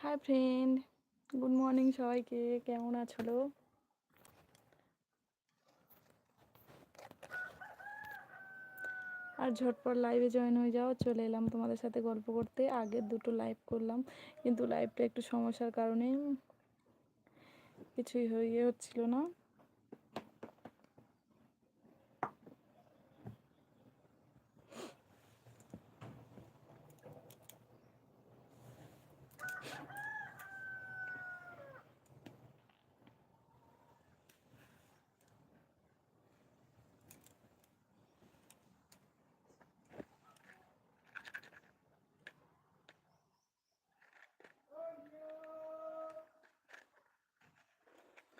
Hi friend good morning সবাইকে। কেমন আছো আর ঝটপট লাইভে জয়েন হয়ে যাও। চলে এলাম তোমাদের সাথে গল্প করতে। আগের দুটো লাইভ করলাম, কিন্তু লাইভটা একটু সমস্যার কারণে কিছুই হয়ে হচ্ছিল না।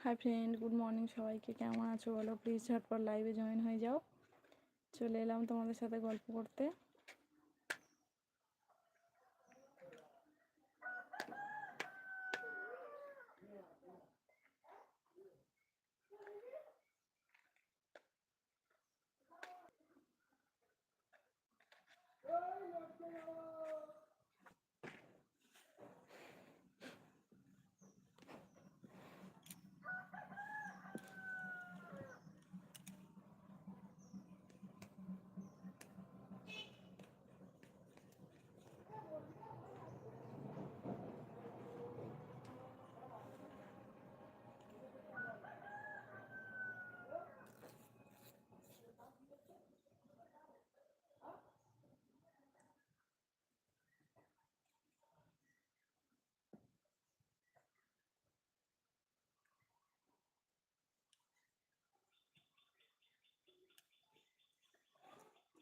হাই ফ্রেন্ড গুড মর্নিং সবাইকে। কেমন আছো বলো? প্লিজ ঝটপট লাইভে জয়েন হয়ে যাও। চলে এলাম তোমাদের সাথে গল্প করতে।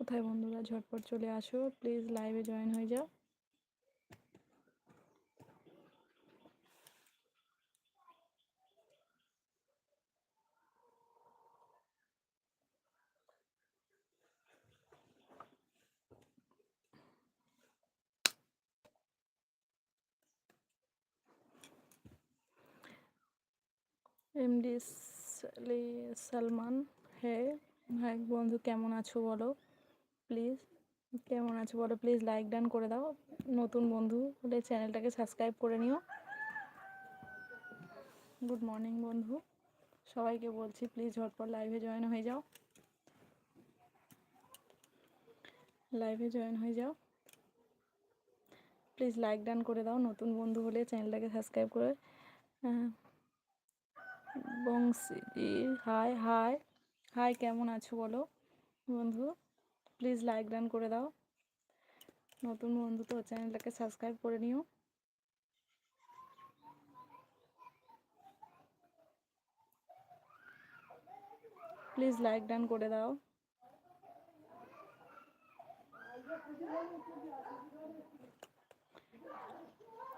কোথায় বন্ধুরা? ঝটপট চলে আসো প্লিজ লাইভে জয়েন হয়ে যাও। এমডি সালমান হ্যাঁ হ্যাঁ বন্ধু, কেমন আছো বলো? প্লিজ কেমন আছো বলো? প্লিজ লাইক ডান করে দাও। নতুন বন্ধু হলে চ্যানেলটাকে সাবস্ক্রাইব করে নিও। গুড মর্নিং বন্ধু। সবাইকে বলছি প্লিজ ঝটপট লাইভে জয়েন হয়ে যাও। লাইভে জয়েন হয়ে যাও। প্লিজ লাইক ডান করে দাও। নতুন বন্ধু হলে চ্যানেলটাকে সাবস্ক্রাইব করে। বংশী হাই হাই হাই কেমন আছো বলো, বন্ধু? প্লিজ লাইক ডান করে দাও। নতুন বন্ধু তো চ্যানেলটাকে সাবস্ক্রাইব করে নিও। প্লিজ লাইক ডান করে দাও।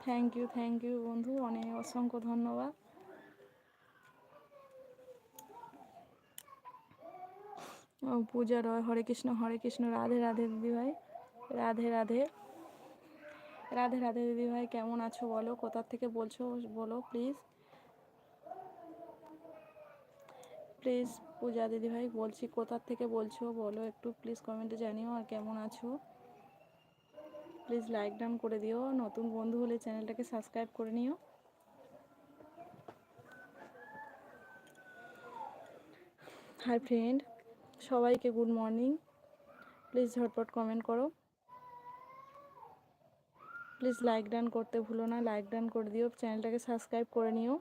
থ্যাংক ইউ থ্যাংক ইউ বন্ধু, অনেক অসংখ্য ধন্যবাদ। পূজা রয়, হরে কৃষ্ণ হরে কৃষ্ণ, রাধে রাধে দিদিভাই রাধে রাধে। রাধে রাধে দিদিভাই কেমন আছো বলো? কোথার থেকে বলছো বলো প্লিজ প্লিজ পূজা দিদিভাই বলছি কোথার থেকে বলছো বলো একটু প্লিজ কমেন্টে জানিও আর কেমন আছো? প্লিজ লাইক ডান করে দিও, নতুন বন্ধু হলে চ্যানেলটাকে সাবস্ক্রাইব করে নিও। হাই ফ্রেন্ড সবাইকে গুড মর্নিং। প্লিজ ঝটপট কমেন্ট করো। প্লিজ লাইক ডান করতে ভুলো না। লাইক ডান করে দিও। চ্যানেলটাকে সাবস্ক্রাইব করে নিও।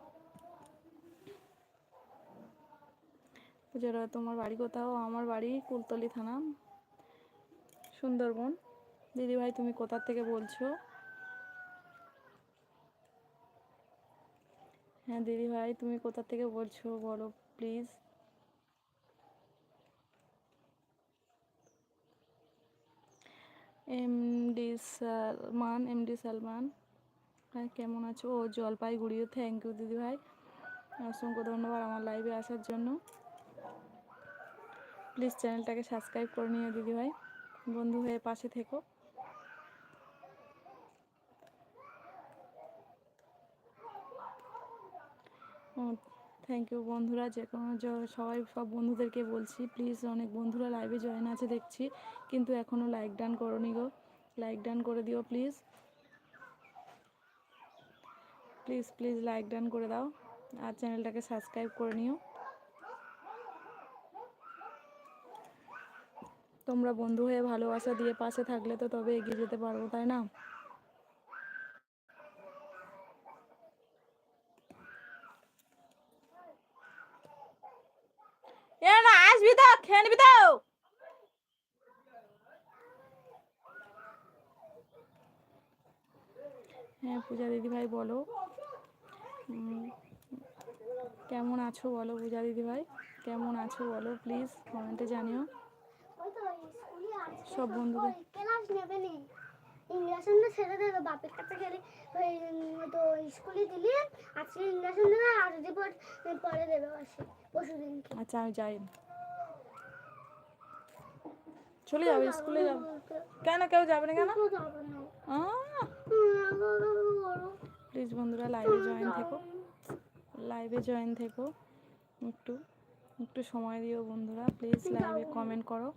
যারা তোমার বাড়ি কোথাও? আমার বাড়ি কুলতলি থানা, সুন্দরবন। দিদিভাই তুমি কোথা থেকে বলছো? হ্যাঁ দিদিভাই তুমি কোথা থেকে বলছো? বলো please MD Salman MD Salman হ্যাঁ কেমন আছো? ও, জলপাইগুড়িও। থ্যাংক ইউ দিদিভাই অসংখ্য ধন্যবাদ আমার লাইভে আসার জন্য। প্লিজ চ্যানেলটাকে সাবস্ক্রাইব করে নিও দিদিভাই বন্ধু হয়ে পাশে থেকো। থ্যাংক ইউ বন্ধুরা, যে কোনো সবাই সব বন্ধুদেরকে বলছি প্লিজ অনেক বন্ধুরা লাইভে জয়েন আছে দেখছি, কিন্তু এখনও লাইক ডান করনি গো। লাইক ডান করে দিও please please please like done করে দাও, আর চ্যানেলটাকে সাবস্ক্রাইব করে নিও। তোমরা বন্ধু হয়ে ভালোবাসা দিয়ে পাশে থাকলে তো তবে এগিয়ে যেতে পারব, তাই না? না আসবি তো খেয়ে নিবি তো। হ্যাঁ পূজা দিদি ভাই বলো কেমন আছো বলো পূজা দিদি ভাই কেমন আছো বলো প্লিজ কমেন্টে জানিও। সব বন্ধুদের। ক্লাস নেবে নি। ইংলিশটা ছেড়ে দেবে বাপের কাছে গেলে তো স্কুলে দিলি, আজকে ইংলিশ দেবে আর যদি পরে দেবে আসে আচ্ছা আমি যাই। চলে যাবে স্কুলে যাবে। কেন কেউ যাবে না কেন? প্লিজ বন্ধুরা লাইভে জয়েন থেকো। লাইভে জয়েন থেকো। একটু একটু সময় দিও বন্ধুরা প্লিজ লাইভে কমেন্ট করো।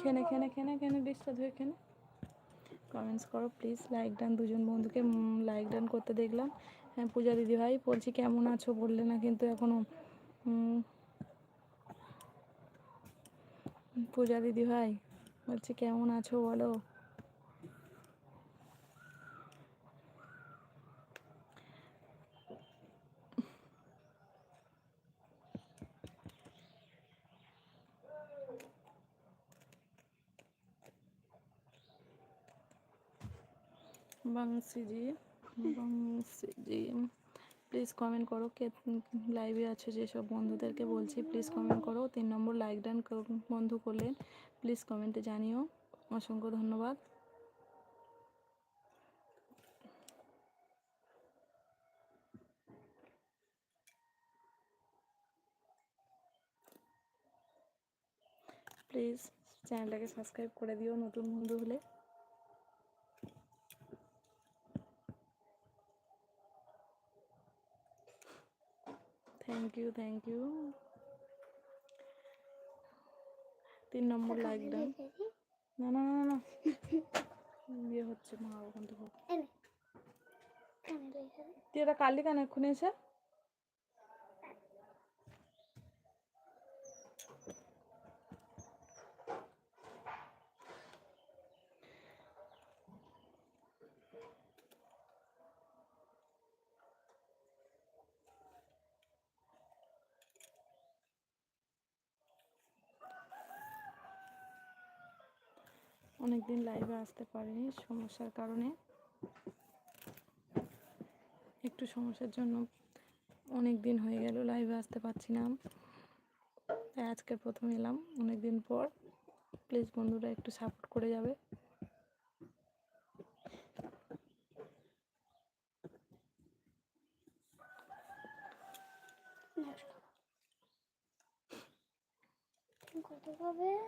খেনে খেনে খেনে খেনে ডিস্টার্ব হয়ে খেনে। কমেন্টস করো প্লিজ লাইক ডান দুজন বন্ধুকে লাইক ডান করতে দেখলাম। হ্যাঁ পূজা দিদি ভাই বলছি কেমন আছো? বললে না কিন্তু এখনও উম, পূজা দিদি ভাই বলছি কেমন আছো বলো? বাংসি জি বাংসি জি প্লিজ কমেন্ট করো কে লাইভে আছো যেসব বন্ধুদেরকে বলছি প্লিজ কমেন্ট করো। তিন নম্বর লাইক ডান বন্ধু করলেন। প্লিজ কমেন্টে জানিও। অসংখ্য ধন্যবাদ। প্লিজ চ্যানেলটাকে সাবস্ক্রাইব করে দিও নতুন বন্ধু হলে। থ্যাংক ইউ থ্যাংক ইউ তিন নম্বর লাইক ডান না না না না। বিয়ে হচ্ছে মা ওখান থেকে তুই এটা কালি কেন? এক্ষুনি এসে। অনেকদিন লাইভে আসতে পারিনি সমস্যার কারণে। একটু সমস্যার জন্য অনেক দিন হয়ে গেল লাইভে আসতে পারছি না। তাই আজকে প্রথম এলাম অনেক দিন পর। প্লিজ বন্ধুরা, একটু সাপোর্ট করে যাবে। কত হাজার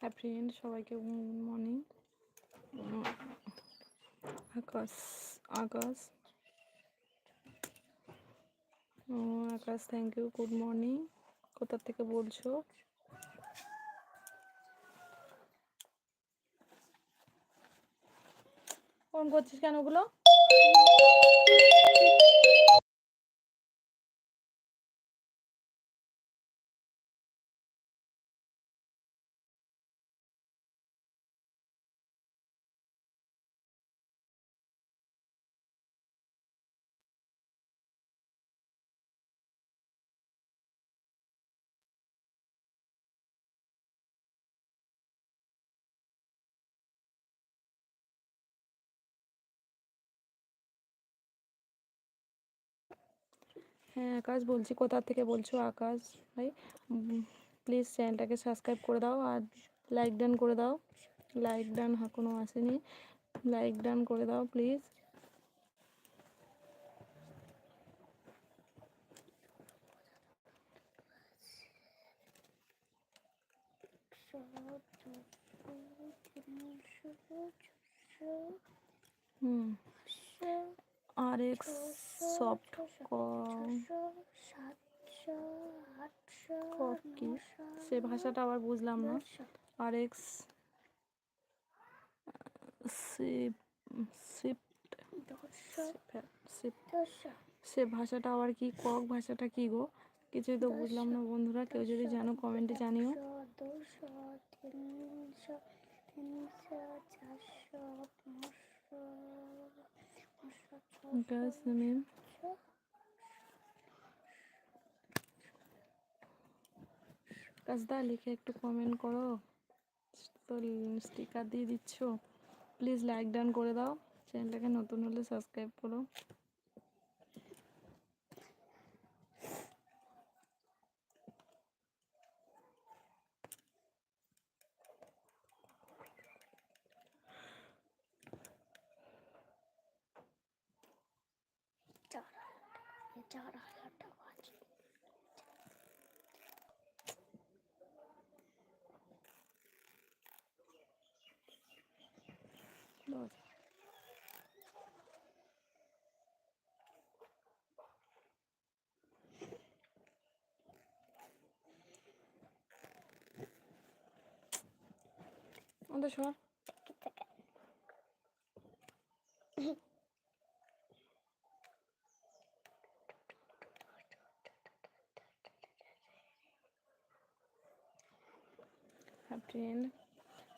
হ্যাঁ ফ্রেন্ড সবাইকে good morning Akash Akash. O, Akash thank you good morning কোথা থেকে বলছো? ফোন করছিস কেন ওগুলো? হ্যাঁ আকাশ বলছি। কোথা থেকে বলছো আকাশ ভাই? প্লিজ চ্যানেলটাকে সাবস্ক্রাইব করে দাও আর লাইক ডান করে দাও। লাইক ডান কোনো আসেনি লাইক ডান করে দাও প্লিজ হুম। আর এক্স সফট কি সে ভাষাটা আবার বুঝলাম না। আর এক্স সে ভাষাটা আবার কি কক ভাষাটা কি গো? কিছুই তো বুঝলাম না বন্ধুরা কেউ যদি জানো কমেন্টে জানিও। তিনশো তিনশো চারশো পাঁচশো পাঁচশো গাছ নেম কাজদা লিখে একটু কমেন্ট করো। তো স্টিকার দিয়ে দিচ্ছ। প্লিজ লাইক ডান করে দাও। চ্যানেলটাকে নতুন হলে সাবস্ক্রাইব করো। দশ। ওদের সর ফ্রেন্ড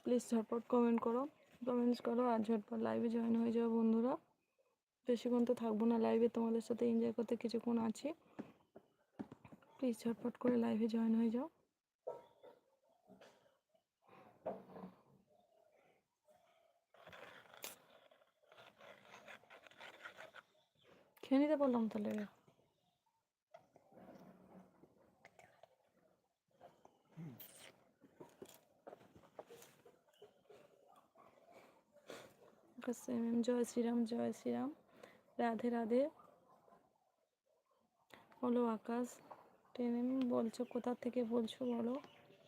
প্লিজ ঝটপট কমেন্ট করো। কমেন্টস করো আর ঝটপট লাইভে জয়েন হয়ে যাও বন্ধুরা। বেশিক্ষণ তো থাকব না লাইভে তোমাদের সাথে এনজয় করতে কিছুক্ষণ আছি। প্লিজ ঝটপট করে লাইভে জয়েন হয়ে যাও। খেয়ে নিতে বললাম তাহলে। সেম জয় শ্রীরাম জয় শ্রীরাম। রাধে রাধে। বলো আকাশ ট্রেনে বলছো, কোথা থেকে বলছো বলো?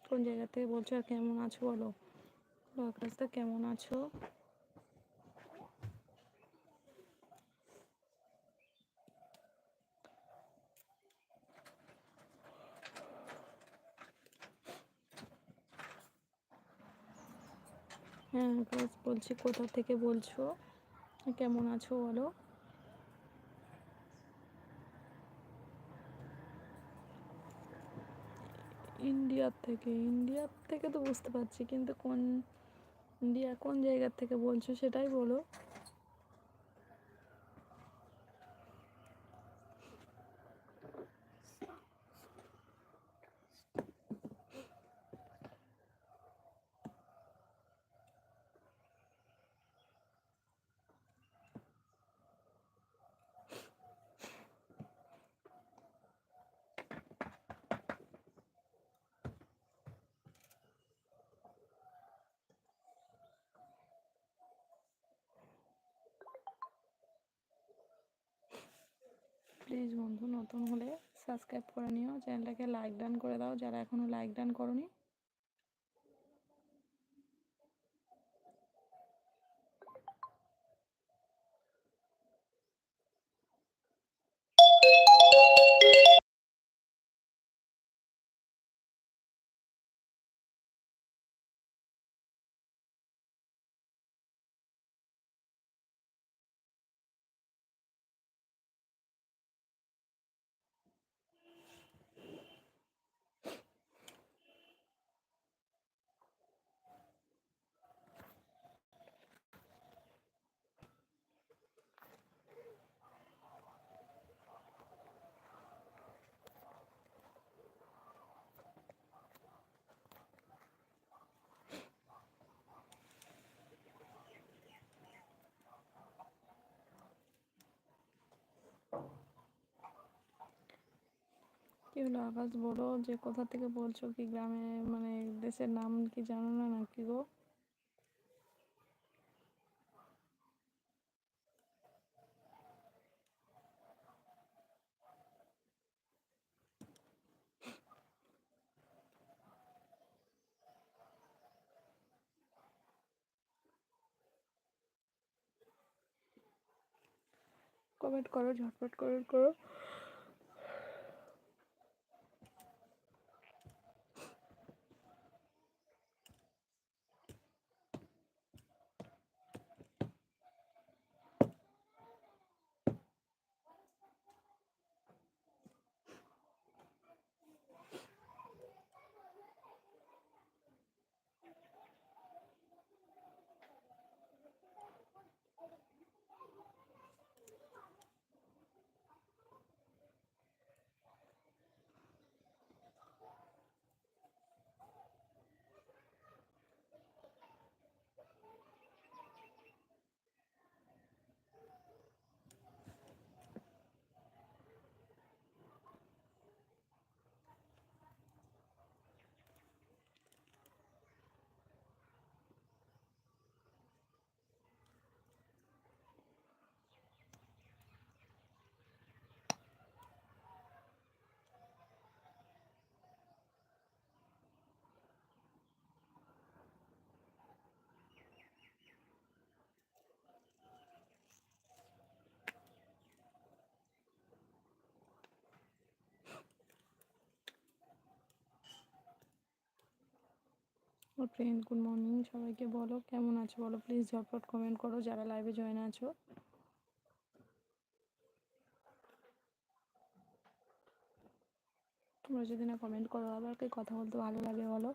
কোন জায়গা থেকে বলছো আর কেমন আছো বলো? আকাশটা কেমন আছো? হ্যাঁ আকাশ বলছি কোথা থেকে বলছো? কেমন আছো বলো? ইন্ডিয়ার থেকে ইন্ডিয়ার থেকে তো বুঝতে পারছি, কিন্তু কোন, ইন্ডিয়া কোন জায়গার থেকে বলছো সেটাই বলো। প্লিজ বন্ধু, নতুন হলে সাবস্ক্রাইব করে নিও। চ্যানেলটাকে লাইক ডান করে দাও। যারা এখনও লাইক ডান করনি হলো আকাশ বলো, যে কোথা থেকে বলছো কি গ্রামে মানে দেশের নাম কি জানো না নাকি গো? কমেন্ট করো, ঝটপট কমেন্ট করো। ও ফ্রেন্ড গুড মর্নিং সবাইকে বলো, কেমন আছো বলো? প্লিজ ঝটপট কমেন্ট করো, যারা লাইভে জয়েন আছো। তোমরা যদি না কমেন্ট করো, আবার কথা বলতে ভালো লাগে বলো।